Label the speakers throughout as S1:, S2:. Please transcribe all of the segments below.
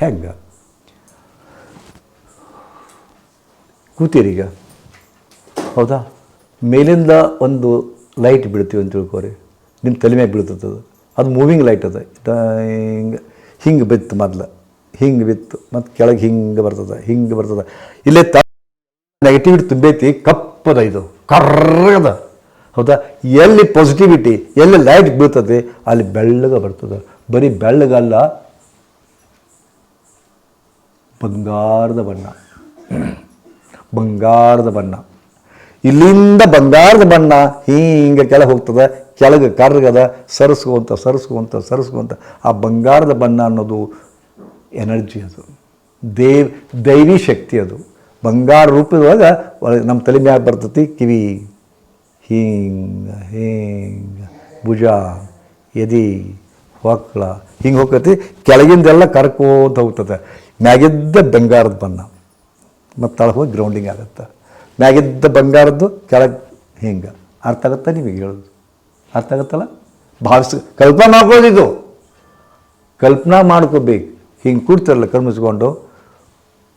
S1: ಹೆಂಗೆ? ಕೂತೀರೀಗ ಹೌದಾ? ಮೇಲಿಂದ ಒಂದು ಲೈಟ್ ಬಿಡ್ತೀವಿ ಅಂತ ತಿಳ್ಕೊರಿ. ನಿಮ್ಮ ತಲೆ ಮ್ಯಾಗ ಬೀಳ್ತದೆ ಅದು. ಮೂವಿಂಗ್ ಲೈಟ್ ಅದ. ಹಿಂಗೆ ಹಿಂಗೆ ಬಿತ್ತು ಮೊದಲು. ಹಿಂಗೆ ಬಿತ್ತು. ಮತ್ತು ಕೆಳಗೆ ಹಿಂಗೆ ಬರ್ತದೆ ಹಿಂಗೆ ಬರ್ತದೆ. ಇಲ್ಲೇ ತ ನೆಗೆಟಿವಿಟಿ ತುಂಬೈತಿ ಕಪ್ಪದ ಇದು. ಕರ್ರಗದ ಹೌದಾ? ಎಲ್ಲಿ ಪಾಸಿಟಿವಿಟಿ ಎಲ್ಲಿ ಲೈಟ್ ಬೀಳ್ತದೆ, ಅಲ್ಲಿ ಬೆಳ್ಳಗೆ ಬರ್ತದೆ. ಬರೀ ಬೆಳ್ಳಗಲ್ಲ ಬಂಗಾರದ ಬಣ್ಣ. ಬಂಗಾರದ ಬಣ್ಣ. ಇಲ್ಲಿಂದ ಬಂಗಾರದ ಬಣ್ಣ ಹಿಂಗೆ ಕೆಳಗೆ ಹೋಗ್ತದೆ, ಕೆಳಗೆ ಕರ್ಗದ, ಸರಿಸ್ಕೊಂತ ಸರಿಸ್ಕೊಂತ ಸರಿಸ್ಕೊಂತ. ಆ ಬಂಗಾರದ ಬಣ್ಣ ಅನ್ನೋದು ಎನರ್ಜಿ ಅದು. ದೇವ್, ದೈವಿ ಶಕ್ತಿ ಅದು. ಬಂಗಾರ ರೂಪದೊಳಗೆ ನಮ್ಮ ತಲೆ ಮ್ಯಾಗ ಬರ್ತತಿ ಕಿವಿ. ಹಿಂಗೆ ಹಿಂಗೆ, ಭುಜ, ಎದಿ, ಹೊಕ್ಳ. ಹಿಂಗೆ ಹೋಗ್ತೈತಿ, ಕೆಳಗಿಂದೆಲ್ಲ ಕರ್ಕೋತ ಹೋಗ್ತದೆ. ಮ್ಯಾಗಿದ್ದ ಬಂಗಾರದ ಬಣ್ಣ. ಮತ್ತು ತಳ ಹೋಗಿ ಗ್ರೌಂಡಿಂಗ್ ಆಗುತ್ತೆ. ಮ್ಯಾಗಿದ್ದ ಬಂಗಾರದ್ದು ಕೆಳಗೆ ಹಿಂಗೆ. ಅರ್ಥ ಆಗುತ್ತಾ ನಿಮಗೆ ಹೇಳೋದು? ಅರ್ಥ ಆಗುತ್ತಲ್ಲ? ಭಾವಿಸ್ ಕಲ್ಪನಾ ಇದು. ಕಲ್ಪನಾ ಮಾಡ್ಕೋಬೇಕು. ಹಿಂಗೆ ಕೂಡ್ತಿರಲ್ಲ ಕರ್ಮಿಸ್ಕೊಂಡು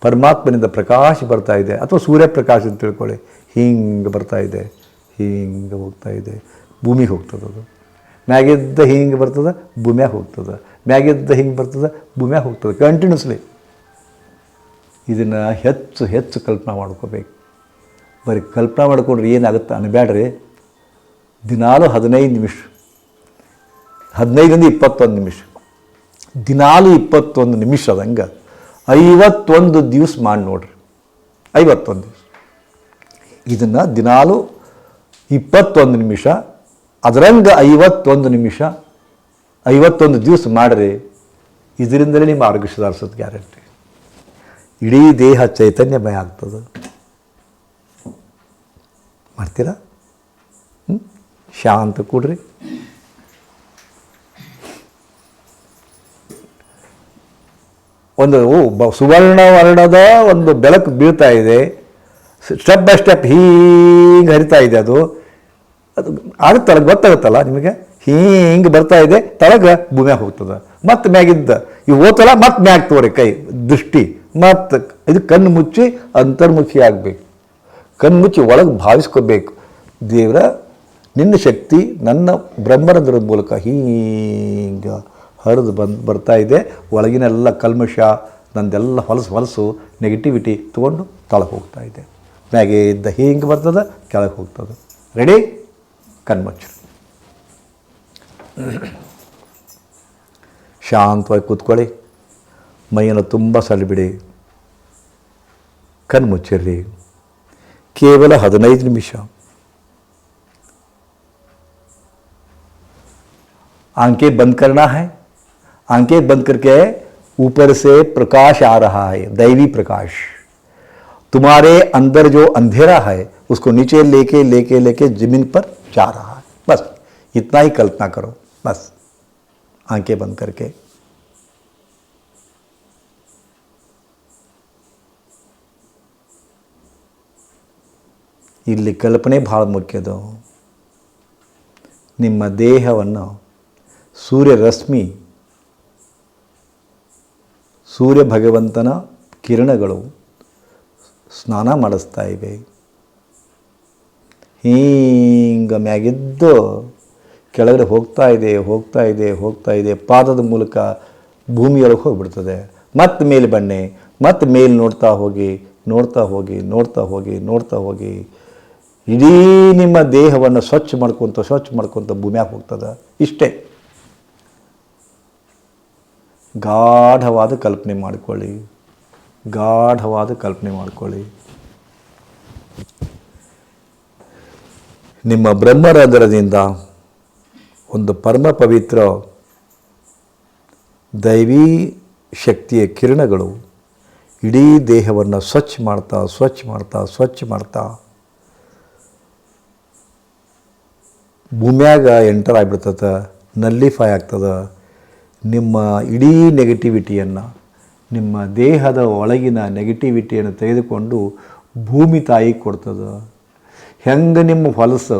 S1: ಪರಮಾತ್ಮನಿಂದ ಪ್ರಕಾಶ ಬರ್ತಾ ಇದೆ. ಅಥವಾ ಸೂರ್ಯ ಪ್ರಕಾಶ ಅಂತ ತಿಳ್ಕೊಳ್ಳಿ. ಹಿಂಗೆ ಬರ್ತಾ ಇದೆ. ಹಿಂಗೆ ಹೋಗ್ತಾ ಇದೆ. ಭೂಮಿಗೆ ಹೋಗ್ತದೆ ಅದು. ಮ್ಯಾಗಿದ್ದ ಹಿಂಗೆ ಬರ್ತದೆ, ಭೂಮ್ಯಾಗ ಹೋಗ್ತದೆ. ಮ್ಯಾಗಿದ್ದ ಹಿಂಗೆ ಬರ್ತದೆ, ಭೂಮ್ಯಾಗ ಹೋಗ್ತದೆ. ಕಂಟಿನ್ಯೂಸ್ಲಿ ಇದನ್ನು ಹೆಚ್ಚು ಹೆಚ್ಚು ಕಲ್ಪನಾ ಮಾಡ್ಕೋಬೇಕು. ಬರೀ ಕಲ್ಪನಾ ಮಾಡ್ಕೊಂಡ್ರೆ ಏನಾಗುತ್ತೆ ಅನ್ಬೇಡ್ರಿ ದಿನಾಲು ಹದಿನೈದು ನಿಮಿಷ. ಹದಿನೈದರಿಂದ ಇಪ್ಪತ್ತೊಂದು ನಿಮಿಷ. ದಿನಾಲು ಇಪ್ಪತ್ತೊಂದು ನಿಮಿಷ ಅದಂಗೆ ಐವತ್ತೊಂದು ದಿವಸ ಮಾಡಿ ನೋಡ್ರಿ. ಐವತ್ತೊಂದು ದಿವಸ. ಇದನ್ನು ದಿನಾಲು ಇಪ್ಪತ್ತೊಂದು ನಿಮಿಷ, ಅದರಂಗೆ ಐವತ್ತೊಂದು ನಿಮಿಷ, ಐವತ್ತೊಂದು ದಿವಸ ಮಾಡಿರಿ. ಇದರಿಂದಲೇ ನಿಮ್ಮ ಆರೋಗ್ಯ ಸುಧಾರಿಸೋದು ಗ್ಯಾರಂಟಿ. ಇಡೀ ದೇಹ ಚೈತನ್ಯಮಯ ಆಗ್ತದೆ ಮಾಡ್ತೀರಾ ಶಾಂತ ಕೂಡ್ರಿ. ಒಂದು ಸುವರ್ಣ ವರ್ಣದ ಒಂದು ಬೆಳಕು ಬೀಳ್ತಾ ಇದೆ. ಸ್ಟೆಪ್ ಬೈ ಸ್ಟೆಪ್ ಹೀಗೆ ಹರಿತಾ ಇದೆ ಅದು. ಅದು ಆಗುತ್ತಲ್ಲ ಗೊತ್ತಾಗುತ್ತಲ್ಲ ನಿಮಗೆ? ಹೀಗೆ ಬರ್ತಾ ಇದೆ, ತಳಗ ಭೂಮ್ಯಾಗ ಹೋಗ್ತದೆ. ಮತ್ತೆ ಮ್ಯಾಗಿದ್ದ ಇವು ಹೋತಲ್ಲ, ಮತ್ತೆ ಮ್ಯಾಗ ತೋರಿ ಕೈ, ದೃಷ್ಟಿ. ಮತ್ತು ಇದು ಕಣ್ಣು ಮುಚ್ಚಿ ಅಂತರ್ಮುಖಿ ಆಗಬೇಕು. ಕಣ್ಣು ಮುಚ್ಚಿ ಒಳಗೆ ಭಾವಿಸ್ಕೋಬೇಕು. ದೇವರ, ನಿನ್ನ ಶಕ್ತಿ ನನ್ನ ಬ್ರಹ್ಮರಂಧ್ರದ ಮೂಲಕ ಹೀಗೆ ಹರಿದು ಬಂದು ಬರ್ತಾ ಇದೆ. ಒಳಗಿನೆಲ್ಲ ಕಲ್ಮಶ, ನಂದೆಲ್ಲ ಹೊಲಸು ಹೊಲಸು ನೆಗೆಟಿವಿಟಿ ತೊಗೊಂಡು ತಳಗೆ ಹೋಗ್ತಾ ಇದೆ. ಮ್ಯಾಗೆ ಇದ್ದ ಹಿಂಗೆ ಬರ್ತದೆ, ಕೆಳಗೆ ಹೋಗ್ತದೆ. ರೆಡಿ ಕಣ್ಮುಚ್ಚು ಶಾಂತವಾಗಿ ಕೂತ್ಕೊಳ್ಳಿ. ಮೈಯನ್ನು ತುಂಬ ಸರಿಬಿಡಿ ಕಣ್ಮುಚ್ಚಿರ್ರಿ ಕೇವಲ ಹದಿನೈದು ನಿಮಿಷ आंखें बंद करना है आंखें बंद करके ऊपर से प्रकाश आ रहा है दैवी प्रकाश तुम्हारे अंदर जो अंधेरा है उसको नीचे लेके लेके लेके जमीन पर जा रहा है बस इतना ही कल्पना करो बस आंखें बंद करके ಇಲ್ಲಿ ಕಲ್ಪನೆ ಭಾಳ ಮುಖ್ಯದು ನಿಮ್ಮ ದೇಹವನ್ನು ಸೂರ್ಯರಶ್ಮಿ ಸೂರ್ಯ ಭಗವಂತನ ಕಿರಣಗಳು ಸ್ನಾನ ಮಾಡಿಸ್ತಾ ಇವೆ. ಹೀಂಗ ಮ್ಯಾಗಿದ್ದು ಕೆಳಗಡೆ ಹೋಗ್ತಾ ಇದೆ ಹೋಗ್ತಾ ಇದೆ ಹೋಗ್ತಾ ಇದೆ. ಪಾದದ ಮೂಲಕ ಭೂಮಿಯೊಳಗೆ ಹೋಗಿಬಿಡ್ತದೆ. ಮತ್ತೆ ಮೇಲೆ ಬನ್ನಿ, ಮತ್ತೆ ಮೇಲೆ ನೋಡ್ತಾ ಹೋಗಿ ನೋಡ್ತಾ ಹೋಗಿ ನೋಡ್ತಾ ಹೋಗಿ ನೋಡ್ತಾ ಹೋಗಿ. ಇಡೀ ನಿಮ್ಮ ದೇಹವನ್ನು ಸ್ವಚ್ಛ ಮಾಡ್ಕೊತ ಸ್ವಚ್ಛ ಮಾಡ್ಕೊತ ಭೂಮ್ಯಾಗ ಹೋಗ್ತದೆ? ಇಷ್ಟೇ. ಗಾಢವಾದ ಕಲ್ಪನೆ ಮಾಡಿಕೊಳ್ಳಿ. ಗಾಢವಾದ ಕಲ್ಪನೆ ಮಾಡಿಕೊಳ್ಳಿ. ನಿಮ್ಮ ಬ್ರಹ್ಮರಂಧ್ರದಿಂದ ಒಂದು ಪರಮ ಪವಿತ್ರ ದೈವೀ ಶಕ್ತಿಯ ಕಿರಣಗಳು ಇಡೀ ದೇಹವನ್ನು ಸ್ವಚ್ಛ ಮಾಡ್ತಾ ಸ್ವಚ್ಛ ಮಾಡ್ತಾ ಸ್ವಚ್ಛ ಮಾಡ್ತಾ ಭೂಮ್ಯಾಗ ಎಂಟರ್ ಆಗಿಬಿಡ್ತದೆ, ನಲ್ಲಿಫೈ ಆಗ್ತದೆ, ನಿಮ್ಮ ಇಡೀ ನೆಗೆಟಿವಿಟಿಯನ್ನು ನಿಮ್ಮ ದೇಹದ ಒಳಗಿನ ನೆಗೆಟಿವಿಟಿಯನ್ನು ತೆಗೆದುಕೊಂಡು ಭೂಮಿ ತಾಯಿ ಕೊಡ್ತದೆ. ಹೆಂಗೆ ನಿಮ್ಮ ಹೊಲಸು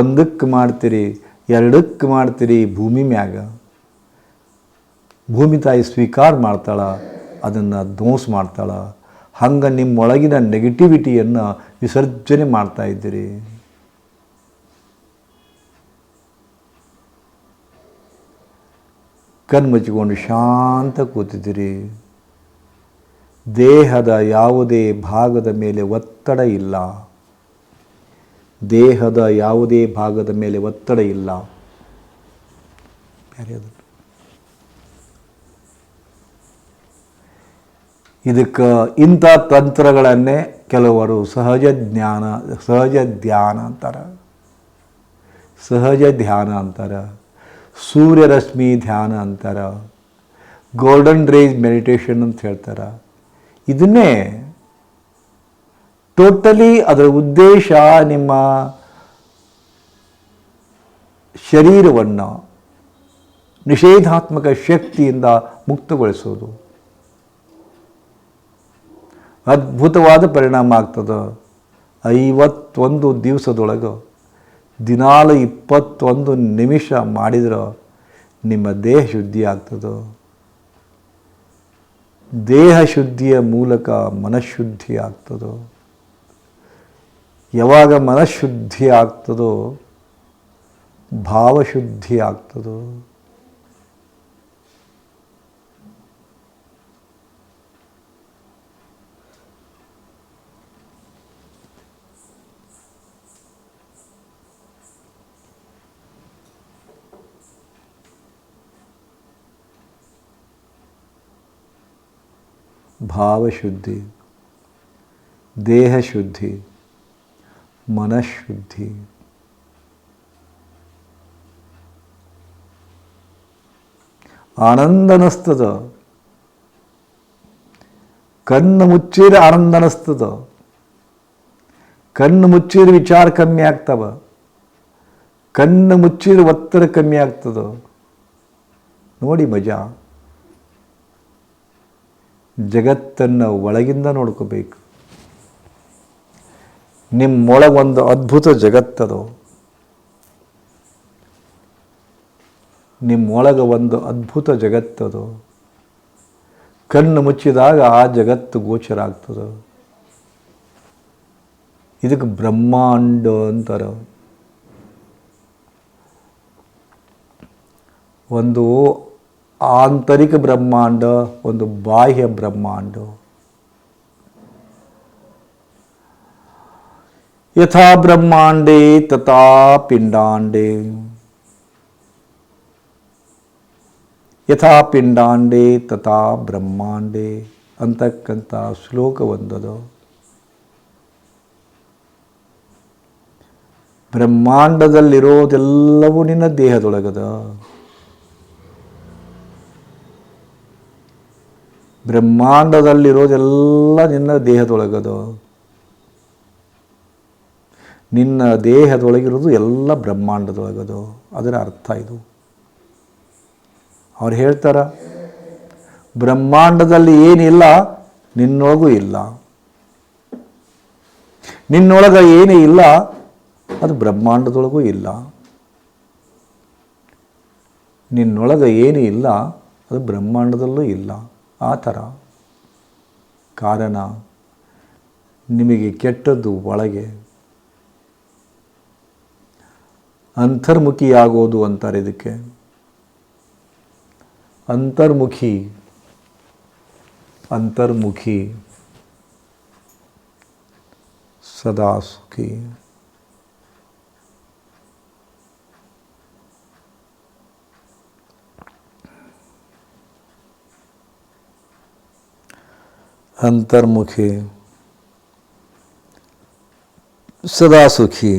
S1: ಒಂದಕ್ಕೆ ಮಾಡ್ತೀರಿ ಎರಡಕ್ಕೆ ಮಾಡ್ತೀರಿ ಭೂಮಿ ಮ್ಯಾಗ? ಭೂಮಿ ತಾಯಿ ಸ್ವೀಕಾರ ಮಾಡ್ತಾಳೆ, ಅದನ್ನು ಧ್ವಂಸ ಮಾಡ್ತಾಳೆ. ಹಂಗೆ ನಿಮ್ಮೊಳಗಿನ ನೆಗೆಟಿವಿಟಿಯನ್ನು ವಿಸರ್ಜನೆ ಮಾಡ್ತಾ ಇದ್ದೀರಿ. ಕಣ್ಮುಚ್ಚಿಕೊಂಡು ಶಾಂತ ಕೂತಿದ್ದೀರಿ. ದೇಹದ ಯಾವುದೇ ಭಾಗದ ಮೇಲೆ ಒತ್ತಡ ಇಲ್ಲ. ದೇಹದ ಯಾವುದೇ ಭಾಗದ ಮೇಲೆ ಒತ್ತಡ ಇಲ್ಲ. ಇದಕ್ಕೆ ಇಂಥ ತಂತ್ರಗಳನ್ನೇ ಕೆಲವರು ಸಹಜ ಜ್ಞಾನ, ಸಹಜ ಧ್ಯಾನ ಅಂತಾರೆ. ಸಹಜ ಧ್ಯಾನ ಅಂತಾರೆ. ಸೂರ್ಯರಶ್ಮಿ ಧ್ಯಾನ ಅಂತಾರೆ, ಗೋಲ್ಡನ್ ರೇಜ್ ಮೆಡಿಟೇಷನ್ ಅಂತ ಹೇಳ್ತಾರೆ. ಇದನ್ನೇ ಟೋಟಲಿ ಅದರ ಉದ್ದೇಶ ನಿಮ್ಮ ಶರೀರವನ್ನು ನಿಷೇಧಾತ್ಮಕ ಶಕ್ತಿಯಿಂದ ಮುಕ್ತಗೊಳಿಸೋದು. ಅದ್ಭುತವಾದ ಪರಿಣಾಮ ಆಗ್ತದೆ ಐವತ್ತೊಂದು ದಿವಸದೊಳಗೆ. ದಿನಾಲು ಇಪ್ಪತ್ತೊಂದು ನಿಮಿಷ ಮಾಡಿದರೂ ನಿಮ್ಮ ದೇಹ ಶುದ್ಧಿ ಆಗ್ತದೋ? ದೇಹ ಶುದ್ಧಿಯ ಮೂಲಕ ಮನಃಶುದ್ಧಿ ಆಗ್ತದೋ? ಯಾವಾಗ ಮನಃಶುದ್ಧಿ ಆಗ್ತದೋ, ಭಾವಶುದ್ಧಿ ಆಗ್ತದೋ? ಭಾವಶುದ್ಧಿ, ದೇಹಶುದ್ಧಿ, ಮನಃಶುದ್ಧಿ. ಆನಂದ ಅನ್ನಿಸ್ತದ ಕಣ್ಣು ಮುಚ್ಚಿದ್ರೆ ಆನಂದ ಕಣ್ಣು ಮುಚ್ಚಿರ ವಿಚಾರ ಕಮ್ಮಿ ಆಗ್ತವ, ಕಣ್ಣು ಮುಚ್ಚಿದ್ರೆ ಒತ್ತಡ ಕಮ್ಮಿ ಆಗ್ತದ. ನೋಡಿ ಮಜಾ. ಜಗತ್ತನ್ನು ಒಳಗಿಂದ ನೋಡ್ಕೋಬೇಕು. ನಿಮ್ಮೊಳಗೊಂದು ಅದ್ಭುತ ಜಗತ್ತದು ನಿಮ್ಮೊಳಗ ಒಂದು ಅದ್ಭುತ ಜಗತ್ತದು ಕಣ್ಣು ಮುಚ್ಚಿದಾಗ ಆ ಜಗತ್ತು ಗೋಚರ ಆಗ್ತದೆ. ಇದಕ್ಕೆ ಬ್ರಹ್ಮಾಂಡ ಅಂತಾರೆ. ಒಂದು ಆಂತರಿಕ ಬ್ರಹ್ಮಾಂಡ, ಒಂದು ಬಾಹ್ಯ ಬ್ರಹ್ಮಾಂಡ. ಯಥಾ ಬ್ರಹ್ಮಾಂಡೇ ತಥಾ ಪಿಂಡಾಂಡೇ. ಯಥಾ ಪಿಂಡಾಂಡೇ ತಥಾ ಬ್ರಹ್ಮಾಂಡೇ ಅಂತಕ್ಕಂಥ ಶ್ಲೋಕ ಒಂದದು. ಬ್ರಹ್ಮಾಂಡದಲ್ಲಿರೋದೆಲ್ಲವೂ ನಿನ್ನ ದೇಹದೊಳಗದ. ಬ್ರಹ್ಮಾಂಡದಲ್ಲಿರೋದೆಲ್ಲ ನಿನ್ನ ದೇಹದೊಳಗದು. ನಿನ್ನ ದೇಹದೊಳಗಿರೋದು ಎಲ್ಲ ಬ್ರಹ್ಮಾಂಡದೊಳಗದು. ಅದರ ಅರ್ಥ ಇದು. ಅವ್ರು ಹೇಳ್ತಾರ, ಬ್ರಹ್ಮಾಂಡದಲ್ಲಿ ಏನಿಲ್ಲ, ನಿನ್ನೊಳಗೂ ಇಲ್ಲ. ನಿನ್ನೊಳಗೆ ಏನೇ ಇಲ್ಲ, ಅದು ಬ್ರಹ್ಮಾಂಡದೊಳಗೂ ಇಲ್ಲ. ನಿನ್ನೊಳಗೆ ಏನೇ ಇಲ್ಲ, ಅದು ಬ್ರಹ್ಮಾಂಡದಲ್ಲೂ ಇಲ್ಲ. ಆ ಥರ ಕಾರಣ ನಿಮಗೆ ಕೆಟ್ಟದ್ದು ಒಳಗೆ ಅಂತರ್ಮುಖಿಯಾಗೋದು ಅಂತಾರೆ ಇದಕ್ಕೆ. ಅಂತರ್ಮುಖಿ ಅಂತರ್ಮುಖಿ ಸದಾ ಸುಖಿ. ಅಂತರ್ಮುಖಿ ಸದಾ ಸುಖಿ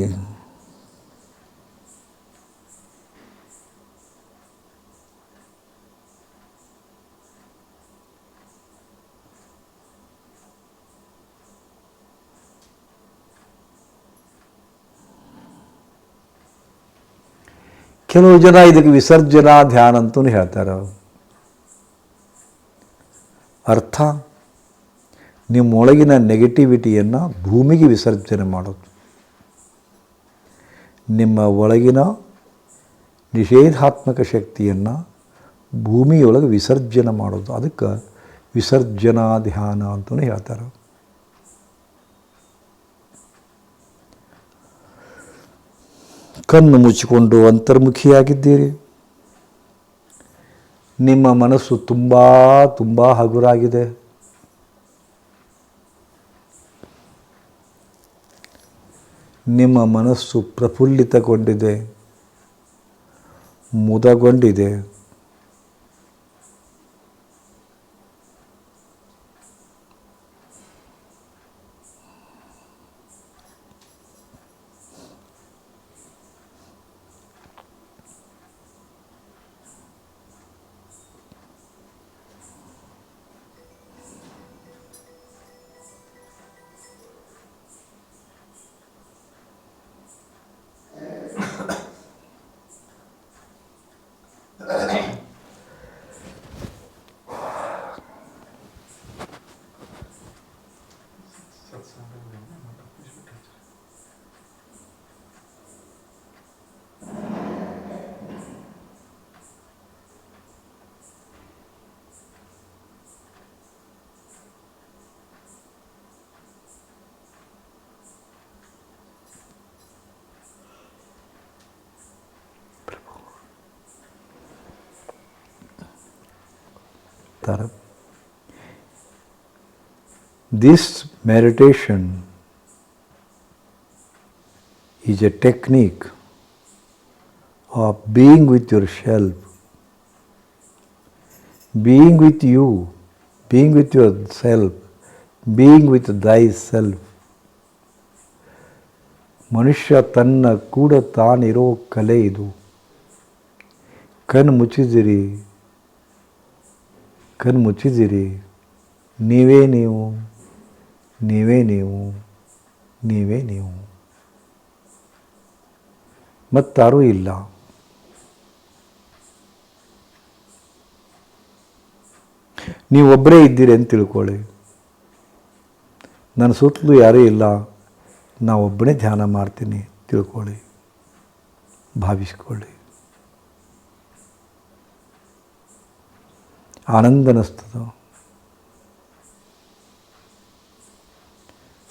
S1: ಕೆಲವು ಜನ ಇದಕ್ಕೆ ವಿಸರ್ಜನಾ ಧ್ಯಾನ ಅಂತೂ ಹೇಳ್ತಾರೆ ಅರ್ಥ ನಿಮ್ಮೊಳಗಿನ ನೆಗೆಟಿವಿಟಿಯನ್ನು ಭೂಮಿಗೆ ವಿಸರ್ಜನೆ ಮಾಡೋದು. ನಿಮ್ಮ ಒಳಗಿನ ನಿಷೇಧಾತ್ಮಕ ಶಕ್ತಿಯನ್ನು ಭೂಮಿಯೊಳಗೆ ವಿಸರ್ಜನೆ ಮಾಡೋದು. ಅದಕ್ಕೆ ವಿಸರ್ಜನಾ ಧ್ಯಾನ ಅಂತಲೂ ಹೇಳ್ತಾರೆ ಕಣ್ಣು ಮುಚ್ಚಿಕೊಂಡು ಅಂತರ್ಮುಖಿಯಾಗಿದ್ದೀರಿ. ನಿಮ್ಮ ಮನಸ್ಸು ತುಂಬ ತುಂಬ ಹಗುರಾಗಿದೆ. ನಿಮ್ಮ ಮನಸ್ಸು ಪ್ರಫುಲ್ಲಿತಗೊಂಡಿದೆ ಮುದಗೊಂಡಿದೆ. ತರ This meditation is a technique of being with yourself, being with you, being with yourself, being with thyself. ಮನುಷ್ಯ ತನ್ನ ಕೂಡ ತಾನಿರೋ ಕಲೆ ಇದು ಕಣ್ಣು ಮುಚ್ಚಿದಿರಿ ಕಣ್ಣು ಮುಚ್ಚಿದ್ದೀರಿ. ನೀವೇ ನೀವು ನೀವೇ ನೀವು ನೀವೇ ನೀವು. ಮತ್ತಾರೂ ಇಲ್ಲ. ನೀವು ಒಬ್ಬರೇ ಇದ್ದೀರಿ ಅಂತ ತಿಳ್ಕೊಳ್ಳಿ. ನನ್ನ ಸುತ್ತಲೂ ಯಾರೂ ಇಲ್ಲ. ನಾ ಒಬ್ಬನೇ ಧ್ಯಾನ ಮಾಡ್ತೀನಿ. ತಿಳ್ಕೊಳ್ಳಿ. ಭಾವಿಸ್ಕೊಳ್ಳಿ. ಆನಂದ ಅನ್ನಿಸ್ತದ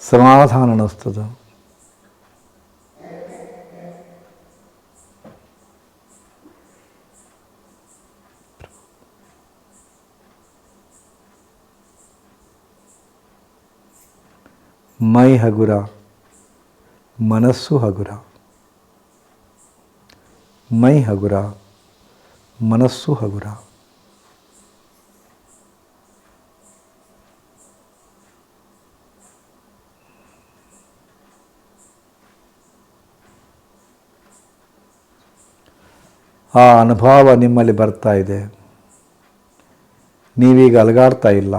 S1: ಸಮಾಧಾನ ಅನ್ನಿಸ್ತದ ಮೈ ಹಗುರ ಮನಸ್ಸು ಹಗುರ ಮೈ ಹಗುರ ಮನಸ್ಸು ಹಗುರ ಆ ಅನುಭವ ನಿಮ್ಮಲ್ಲಿ ಬರ್ತಾ ಇದೆ. ನೀವೀಗ ಅಲಗಾಡ್ತಾ ಇಲ್ಲ.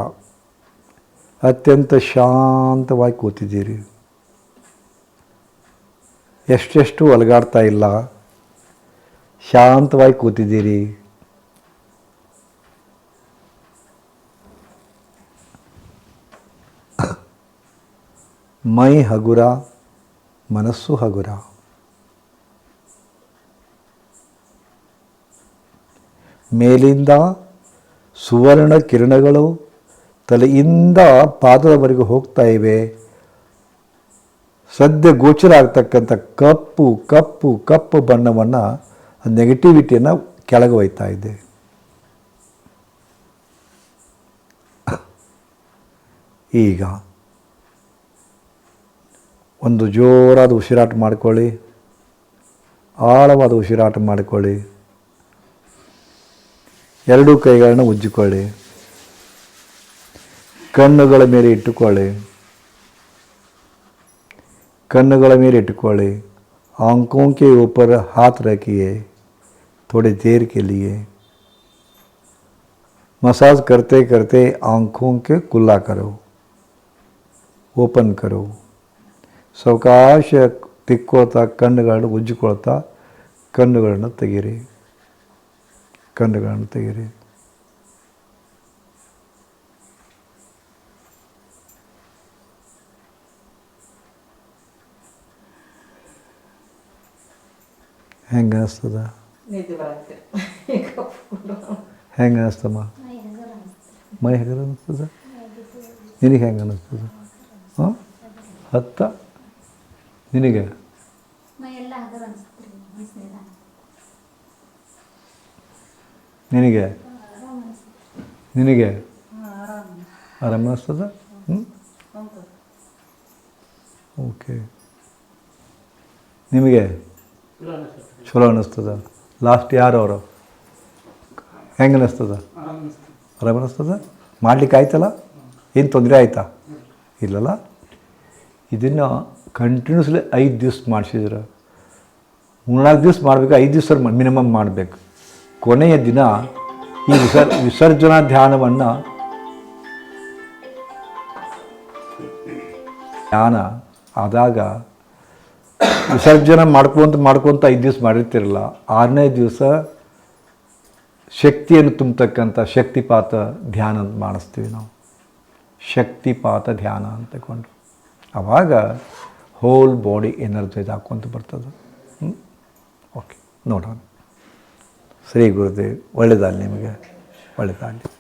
S1: ಅತ್ಯಂತ ಶಾಂತವಾಗಿ ಕೂತಿದ್ದೀರಿ. ಎಷ್ಟೆಷ್ಟು ಅಲಗಾಡ್ತಾ ಇಲ್ಲ. ಶಾಂತವಾಗಿ ಕೂತಿದ್ದೀರಿ. ಮೈ ಹಗುರ, ಮನಸ್ಸು ಹಗುರ. ಮೇಲಿಂದ ಸುವರ್ಣ ಕಿರಣಗಳು ತಲೆಯಿಂದ ಪಾದದವರೆಗೂ ಹೋಗ್ತಾ ಇವೆ. ಸದ್ಯ ಗೋಚರ ಆಗ್ತಕ್ಕಂಥ ಕಪ್ಪು ಕಪ್ಪು ಕಪ್ಪು ಬಣ್ಣವನ್ನು ನೆಗೆಟಿವಿಟಿಯನ್ನು ಕೆಳಗೆ ಒಯ್ತಾ ಇದೆ. ಈಗ ಒಂದು ಜೋರಾದ ಉಸಿರಾಟ ಮಾಡ್ಕೊಳ್ಳಿ. ಆಳವಾದ ಉಸಿರಾಟ ಮಾಡಿಕೊಳ್ಳಿ. ಎರಡೂ ಕೈಗಳನ್ನ ಉಜ್ಜಿಕೊಳ್ಳಿ ಕಣ್ಣುಗಳ ಮೇಲೆ ಇಟ್ಟುಕೊಳ್ಳಿ ಕಣ್ಣುಗಳ ಮೇಲೆ ಇಟ್ಟುಕೊಳ್ಳಿ आंखों के ऊपर हाथ रखिए थोड़ी देर के लिए मसाज करते करते आंखों के कुल्ला करो ಓಪನ್ ಕರೋ ಸಾವಕಾಶ ತಿಕ್ಕೋತಾ ಕಣ್ಣುಗಳನ್ನು ಉಜ್ಜಿಕೊಳ್ತಾ ಕಣ್ಣುಗಳನ್ನು ತೆಗೀರಿ ಕಣ್ಣುಗಳನ್ನು ತೆಗೀರಿ ಹೆಂಗೆ ಅನಿಸ್ತದ ಹೆಂಗೆ ಅನಿಸ್ತಮ್ಮ
S2: ಮೈ ಹಗುರ ಅನಿಸ್ತದ
S1: ಮೈ ಹೆಂಗೆ ಅನ್ನಿಸ್ತದೆ ನಿನಗೆ ಹೆಂಗೆ ಅನ್ನಿಸ್ತದ ಹಾಂ? ಹತ್ತ? ನಿನಗೆ? ನಿನಗೆ? ನಿನಗೆ?
S3: ಆರಾಮ
S1: ಅನಿಸ್ತದ? ಹ್ಞೂ ಓಕೆ ನಿಮಗೆ? ಚಲೋ ಅನ್ನಿಸ್ತದ ಲಾಸ್ಟ್ ಯಾರು ಅವರು? ಹೆಂಗೆ ಅನ್ನಿಸ್ತದ ಆರಾಮ ಅನ್ನಿಸ್ತದ ಮಾಡ್ಲಿಕ್ಕೆ ಆಯ್ತಲ್ಲ? ಏನು ತೊಂದರೆ ಆಯ್ತಾ? ಇಲ್ಲಲ್ಲ? ಇದನ್ನು ಕಂಟಿನ್ಯೂಸ್ಲಿ ಐದು ದಿವ್ಸ ಮಾಡಿಸಿದ್ರೆ. ಮೂರ್ನಾಲ್ಕು ದಿವ್ಸ ಮಾಡಬೇಕು, ಐದು ದಿವಸ ಮಿನಿಮಮ್ ಮಾಡಬೇಕು. ಕೊನೆಯ ದಿನ ಈ ವಿಸರ್, ವಿಸರ್ಜನಾ ಧ್ಯಾನವನ್ನು ಧ್ಯಾನ ಆದಾಗ ವಿಸರ್ಜನೆ ಮಾಡ್ಕೊಂತ, ಮಾಡ್ಕೊತ ಐದು ದಿವಸ ಮಾಡಿರ್ತಿರಲ್ಲ, ಆರನೇ ದಿವಸ ಶಕ್ತಿಯನ್ನು ತುಂಬತಕ್ಕಂಥ ಶಕ್ತಿಪಾತ ಧ್ಯಾನ ಅಂತ ಮಾಡಿಸ್ತೀವಿ ನಾವು. ಶಕ್ತಿಪಾತ ಧ್ಯಾನ ಅಂತ ತಗೊಂಡು ಆವಾಗ ಹೋಲ್ ಬಾಡಿ ಎನರ್ಜೈಸ್ ಹಾಕ್ಕೊಂತ ಬರ್ತದೆ. ಓಕೆ ನೋಡೋಣ. ಸರಿ ಗುರುದೇವ್ ಒಳ್ಳೆಯದಾಗಲಿ ನಿಮಗೆ ಒಳ್ಳೆಯದಾಗಲಿ